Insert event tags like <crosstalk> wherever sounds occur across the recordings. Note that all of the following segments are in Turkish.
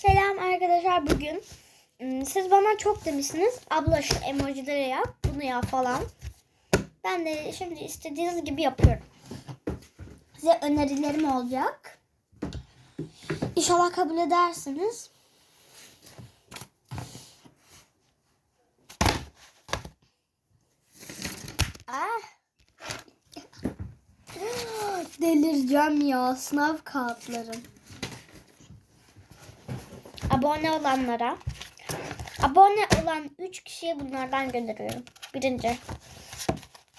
Selam arkadaşlar bugün. ım, Siz bana çok demişsiniz. Abla şu emojileri yap, bunu yap falan. Ben de şimdi istediğiniz gibi yapıyorum. Size önerilerim olacak. İnşallah kabul edersiniz. Ah. <gasps> Delireceğim ya sınav kağıtlarım. Abone olanlara abone olan 3 kişiye bunlardan gönderiyorum. Birinci,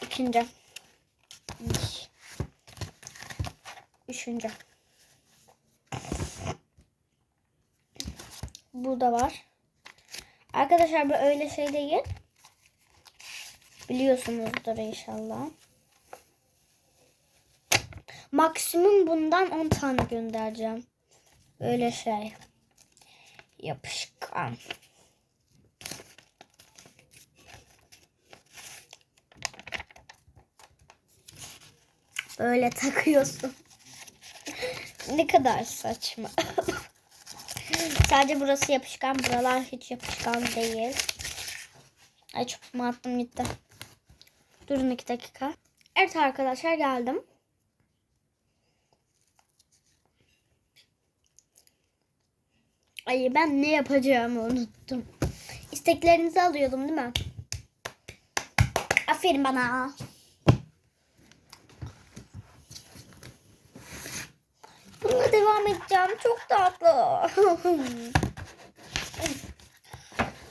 ikinci, üç, üçüncü. Burada var. Arkadaşlar bu öyle şey değil. Biliyorsunuzdur inşallah. Maksimum bundan 10 tane göndereceğim. Öyle şey. Yapışkan. Böyle takıyorsun. <laughs> ne kadar saçma. <laughs> Sadece burası yapışkan. Buralar hiç yapışkan değil. Ay çöpümü attım gitti. Durun iki dakika. Evet arkadaşlar geldim. Ay ben ne yapacağımı unuttum. İsteklerinizi alıyordum değil mi? Aferin bana. Bununla devam edeceğim. Çok tatlı. <laughs>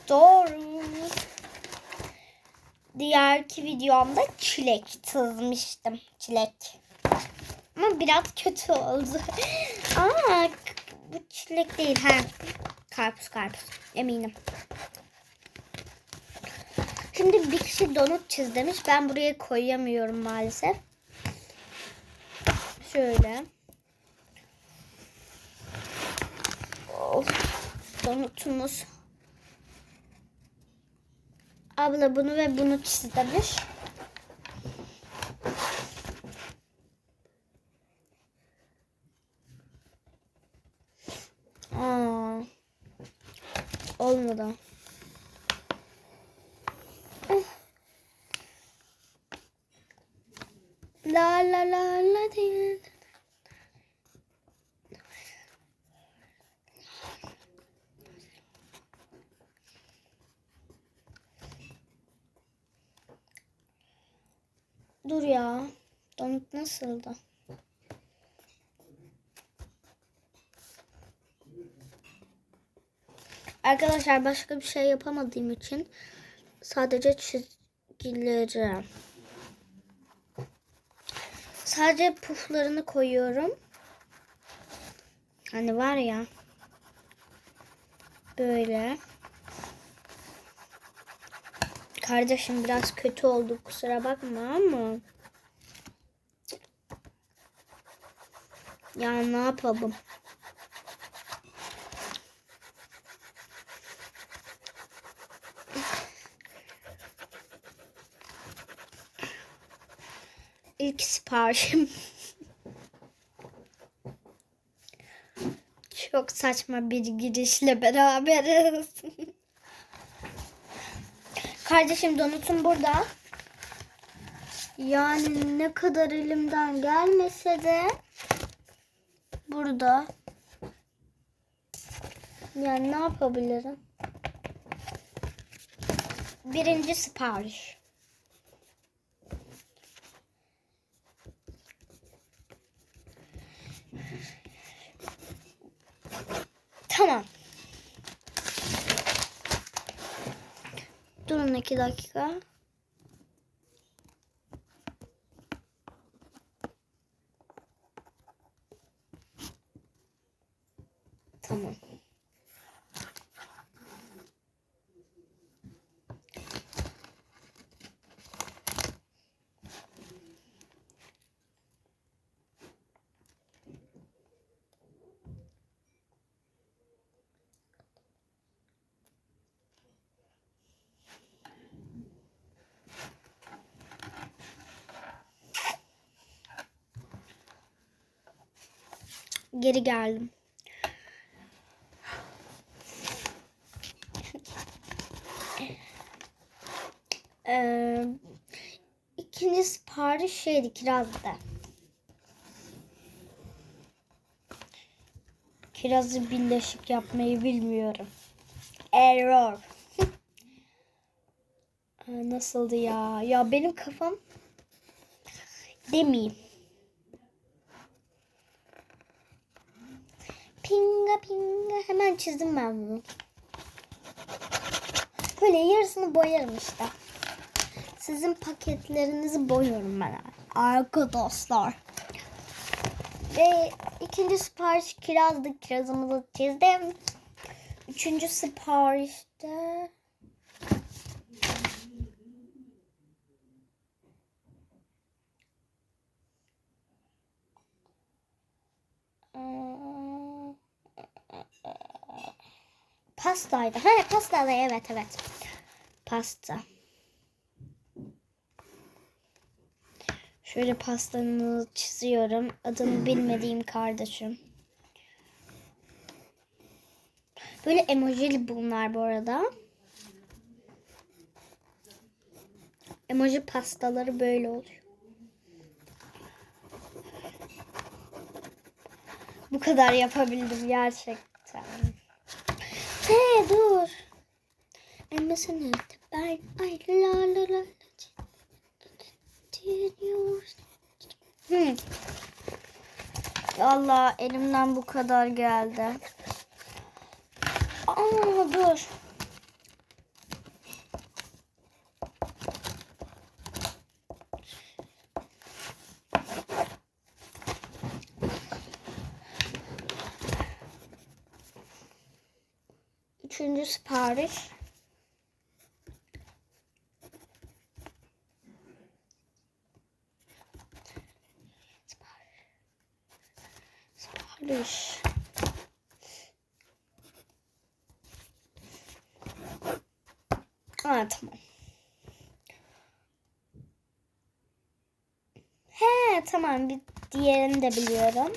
Doğru. Diğerki videomda çilek çizmiştim. Çilek. Ama biraz kötü oldu. <laughs> Aa, bu çilek değil. Ha. Karpuz karpuz. Eminim. Şimdi bir kişi donut çiz demiş. Ben buraya koyamıyorum maalesef. Şöyle. Of. Donutumuz. Abla bunu ve bunu çiz demiş. Olmadı. Eh. La la la la değil. Dur ya. Donut nasıldı? Arkadaşlar başka bir şey yapamadığım için sadece çizgileri sadece puflarını koyuyorum. Hani var ya böyle. Kardeşim biraz kötü oldu kusura bakma ama ya ne yapalım? İlk siparişim. <laughs> Çok saçma bir girişle beraberiz. <laughs> Kardeşim donutum burada. Yani ne kadar elimden gelmese de burada. Yani ne yapabilirim? Birinci sipariş. Tamam. Durun iki dakika. Tamam. geri geldim. ee, ikinci sipariş şeydi kirazdı. Kirazı birleşik yapmayı bilmiyorum. Error. <laughs> Ee, nasıldı ya? Ya benim kafam demeyeyim. Pinga pinga hemen çizdim ben bunu. Böyle yarısını boyarım işte. Sizin paketlerinizi boyuyorum ben arkadaşlar. Ve ikinci sipariş kirazdı. Kirazımızı çizdim. Üçüncü siparişte Pastaydı. He pastaydı evet evet. Pasta. Şöyle pastanı çiziyorum. Adını bilmediğim kardeşim. Böyle emojili bunlar bu arada. Emoji pastaları böyle oluyor. Bu kadar yapabildim gerçekten. He dur. Emre sen nerede? Ben ay la la la. Dinliyoruz. Hmm. Allah elimden bu kadar geldi. Aa dur. Üçüncü sipariş. Sipariş. Aa, tamam. He tamam bir diğerini de biliyorum.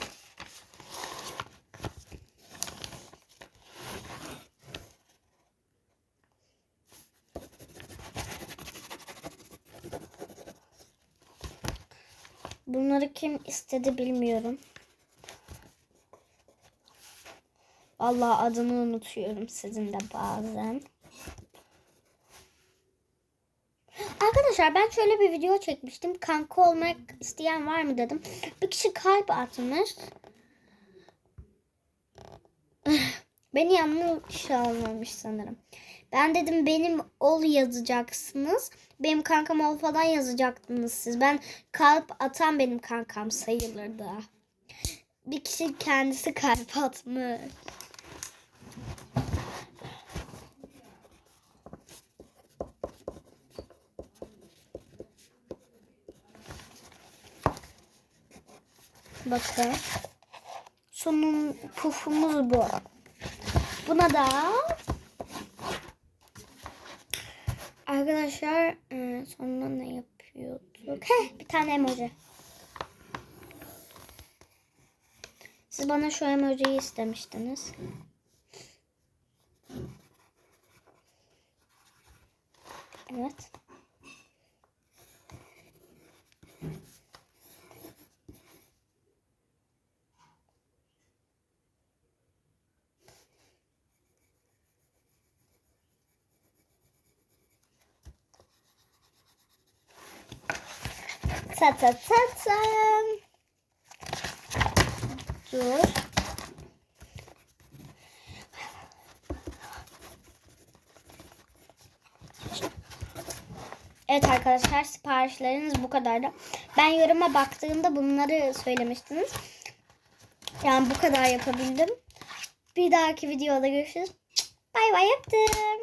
Bunları kim istedi bilmiyorum. Allah adını unutuyorum sizin de bazen. Arkadaşlar ben şöyle bir video çekmiştim. Kanka olmak isteyen var mı dedim. Bir kişi kalp atmış. <sighs> Beni yanlış anlamış sanırım. Ben dedim benim ol yazacaksınız. Benim kankam ol falan yazacaktınız siz. Ben kalp atan benim kankam sayılırdı. Bir kişi kendisi kalp atmış. Bakın. Sonun pufumuz bu. Buna da arkadaşlar e, sonra ne yapıyorduk? Heh, bir tane emoji. Siz bana şu emojiyi istemiştiniz. Evet. Ta ta ta ta. Evet arkadaşlar siparişleriniz bu kadardı. Ben yoruma baktığımda bunları söylemiştiniz. Yani bu kadar yapabildim. Bir dahaki videoda görüşürüz. Bay bay yaptım.